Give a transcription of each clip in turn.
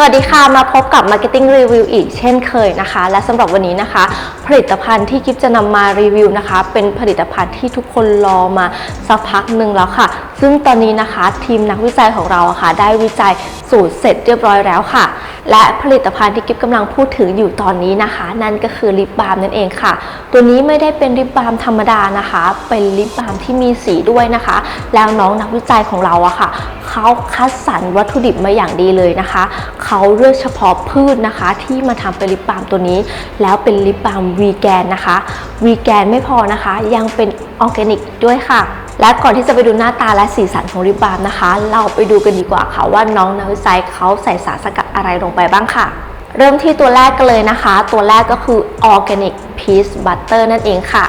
สวัสดีค่ะ มาพบกับ Marketing Review อีกเช่นเคยนะคะ และสำหรับวันนี้นะคะ ผลิตภัณฑ์ที่กิฟจะนำมารีวิวนะคะ เป็นผลิตภัณฑ์ที่ทุกคนรอมาสักพักหนึ่งแล้วค่ะ ซึ่งตอนนี้นะคะ ทีมนักวิจัยของเราะค่ะ ได้วิจัยสูตรเสร็จเรียบร้อยแล้วค่ะ และผลิตภัณฑ์ที่กิฟกำลังพูดถึงอยู่ตอนนี้นะคะ นั่นก็คือลิปบาล์มนั่นเองค่ะ ตัวนี้ไม่ได้เป็นลิปบาล์มธรรมดานะคะ เป็นลิปบาล์มที่มีสีด้วยนะคะ แล้วน้องนักวิจัยของเราอะค่ะเขาคัดสรรวัตถุดิบมาอย่างดีเลยนะคะ เขาเลือกเฉพาะพืชนะคะ ที่มาทำเป็นลิปบาล์มตัวนี้ แล้วเป็นลิปบาล์มวีแกนนะคะวีแกนไม่พอนะคะ ยังเป็นออร์แกนิกด้วยค่ะ และก่อนที่จะไปดูหน้าตาและสีสันของริบบาล์นะคะ เราไปดูกันดีกว่าค่ะว่าน้องนักวิจัยเขาใส่สารสกัดอะไรลงไปบ้างค่ะ เริ่มที่ตัวแรกกันเลยนะคะ ตัวแรกก็คือ Organic Peace Butter นั่นเองค่ะ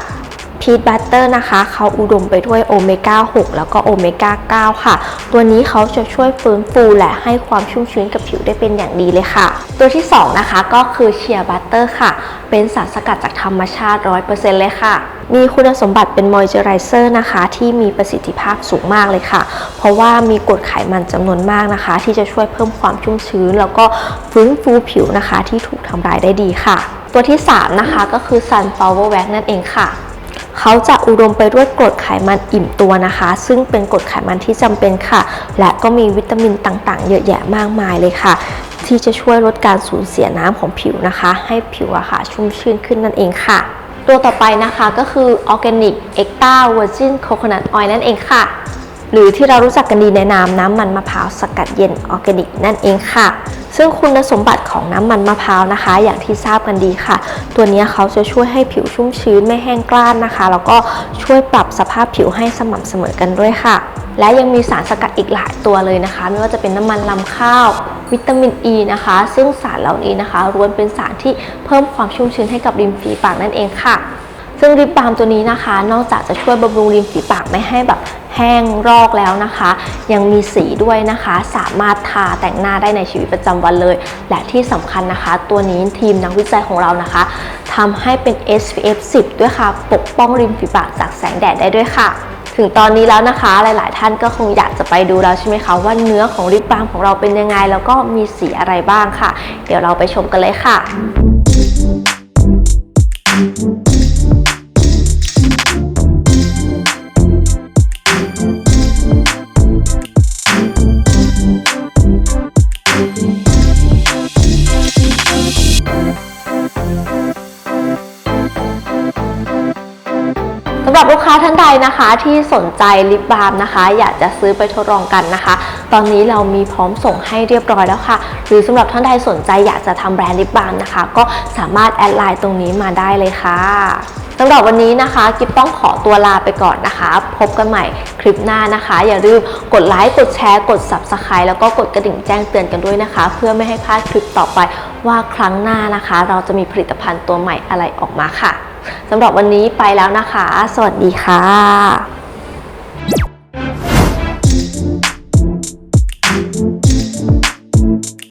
พีทบัตเตอร์นะคะเขาอุดมไปด้วยโอเมก้า 6 แล้วก็โอเมก้า 9 ค่ะ ตัวนี้เขาจะช่วยฟื้นฟูและให้ความชุ่มชื้นกับผิวได้เป็นอย่างดีเลยค่ะ ตัวที่ 2 นะคะก็คือเชียร์บัตเตอร์ค่ะ เป็นสารสกัดจากธรรมชาติ 100%เลยค่ะ มีคุณสมบัติเป็นมอยเจอไรเซอร์นะคะ ที่มีประสิทธิภาพสูงมากเลยค่ะ เพราะว่ามีกรดไขมันจำนวนมากนะคะ ที่จะช่วยเพิ่มความชุ่มชื้น แล้วก็ฟื้นฟูผิวนะคะ ที่ถูกทำลายได้ดีค่ะ ตัวที่ 3 นะคะก็คือ Sunflower Wax นั่นเองค่ะ เขาจะอุดมไปด้วยกรดไขมันอิ่มตัวนะคะ ซึ่งเป็นกรดไขมันที่จำเป็นค่ะ และก็มีวิตามินต่างๆ เยอะแยะมากมายเลยค่ะ ที่จะช่วยลดการสูญเสียน้ำของผิวนะคะ ให้ผิวอะค่ะชุ่มชื่นขึ้นนั่นเองค่ะ ตัวต่อไปนะคะก็คือ Organic Extra Virgin Coconut Oil นั่นเองค่ะ หรือที่เรารู้จักกันดีในนามน้ำมันมะพร้าวสกัดเย็นออร์แกนิกนั่นเองค่ะ ซึ่งคุณสมบัติของน้ำมันมะพร้าวนะคะ อย่างที่ทราบกันดีค่ะ ตัวนี้เขาจะช่วยให้ผิวชุ่มชื้นไม่แห้งกร้านนะคะ แล้วก็ช่วยปรับสภาพผิวให้สม่ำเสมอกันด้วยค่ะ และยังมีสารสกัดอีกหลายตัวเลยนะคะ ไม่ว่าจะเป็นน้ำมันลำข้าววิตามินอ e ีนะคะ ซึ่งสารเหล่านี้นะคะล้วนเป็นสารที่เพิ่มความชุ่มชื้นให้กับริมฝีปากนั่นเองค่ะซึ่งลิปบาล์มตัวนี้นะคะ นอกจากจะช่วยบำรุงริมฝีปากไม่ให้แบบ ห้งรอกแล้วนะคะ ยังมีสีด้วยนะคะ สามารถทาแต่งหน้าได้ในชีวิตประจำวันเลย และที่สำคัญนะคะ ตัวนี้ทีมนักวิจัยของเรานะคะทำให้เป็น SPF 10 ด้วยค่ะ ปกป้องริมฝีปากจากแสงแดดได้ด้วยค่ะถึงตอนนี้แล้วนะคะหลาย ๆ ท่านก็คงอยากจะไปดูแล้วใช่ไหมคะว่าเนื้อของลิปบาล์มของเราเป็นยังไง แล้วก็มีสีอะไรบ้างค่ะ เดี๋ยวเราไปชมกันเลยค่ะำหรับลูกค้าท่านใดนะคะที่สนใจลิปบาล์มนะคะ อยากจะซื้อไปทดลองกันนะคะ ตอนนี้เรามีพร้อมส่งให้เรียบร้อยแล้วค่ะ หรือสำหรับท่านใดสนใจอยากจะทำแบรนด์ลิปบาล์มนะคะ ก็สามารถแอดไลน์ตรงนี้มาได้เลยค่ะสำหรับวันนี้นะคะกิฟต้องขอตัวลาไปก่อนนะคะ พบกันใหม่คลิปหน้านะคะ อย่าลืมกดไลค์กดแชร์กด Subscribe แล้วก็กดกระดิ่งแจ้งเตือนกันด้วยนะคะ เพื่อไม่ให้พลาดคลิปต่อไปว่าครั้งหน้านะคะ เราจะมีผลิตภัณฑ์ตัวใหม่อะไรออกมาค่ะ สำหรับวันนี้ไปแล้วนะคะ สวัสดีค่ะ